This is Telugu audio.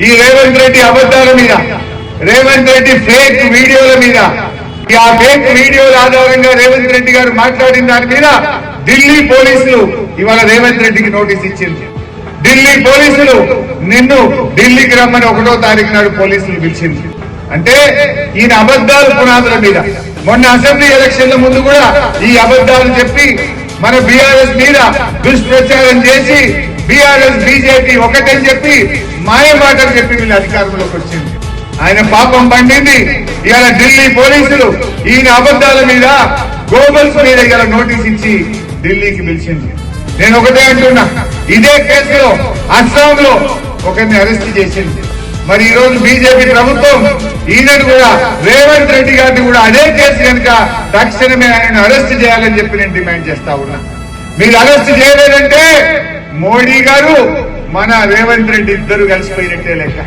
ఈ రేవంత్ రెడ్డి అబద్ధాల మీద రేవంత్ రెడ్డి ఫేక్ వీడియోల మీద ఈ ఆ ఫేక్ వీడియోల ఆధారంగా రేవంత్ రెడ్డి గారు మాట్లాడిన దాని మీద ఢిల్లీ పోలీసులు ఇవాళ రేవంత్ రెడ్డికి నోటీస్ ఇచ్చింది. ఢిల్లీ పోలీసులు నిన్ను ఢిల్లీకి రమ్మని ఒకటో తారీఖు నాడు పోలీసులు పిలిచింది. అంటే ఈయన అబద్ధాలు పునాదుల మీద. మొన్న అసెంబ్లీ ఎలక్షన్ల ముందు కూడా ఈ అబద్ధాలు చెప్పి మన బీఆర్ఎస్ మీద దుష్ప్రచారం చేసి బీఆర్ఎస్ బీజేపీ ఒకటని చెప్పి మాయ చెప్పి వీళ్ళు అధికారంలోకి వచ్చింది. ఆయన పాపం పండింది. ఇవాళ ఢిల్లీ పోలీసులు ఈయన అబద్ధాల మీద గోబల్స్ మీద ఇలా నోటీస్ ఇచ్చి ఢిల్లీకి పిలిచింది. నేను ఒకటే అంటున్నా ఇదే కేసులో అస్సాంలో ఒకరిని అరెస్ట్ చేసింది. మరి ఈ రోజు బీజేపీ ప్రభుత్వం ఈయనను కూడా రేవంత్ రెడ్డి గారిని కూడా అదే కేసు కనుక తక్షణమే ఆయన అరెస్ట్ చేయాలని చెప్పి నేను డిమాండ్ చేస్తా ఉన్నా. మీరు అరెస్ట్ చేయలేదంటే మోడీ గారు మన రేవంత్ రెడ్డి ఇద్దరు కలిసిపోయినట్టే లెక్క.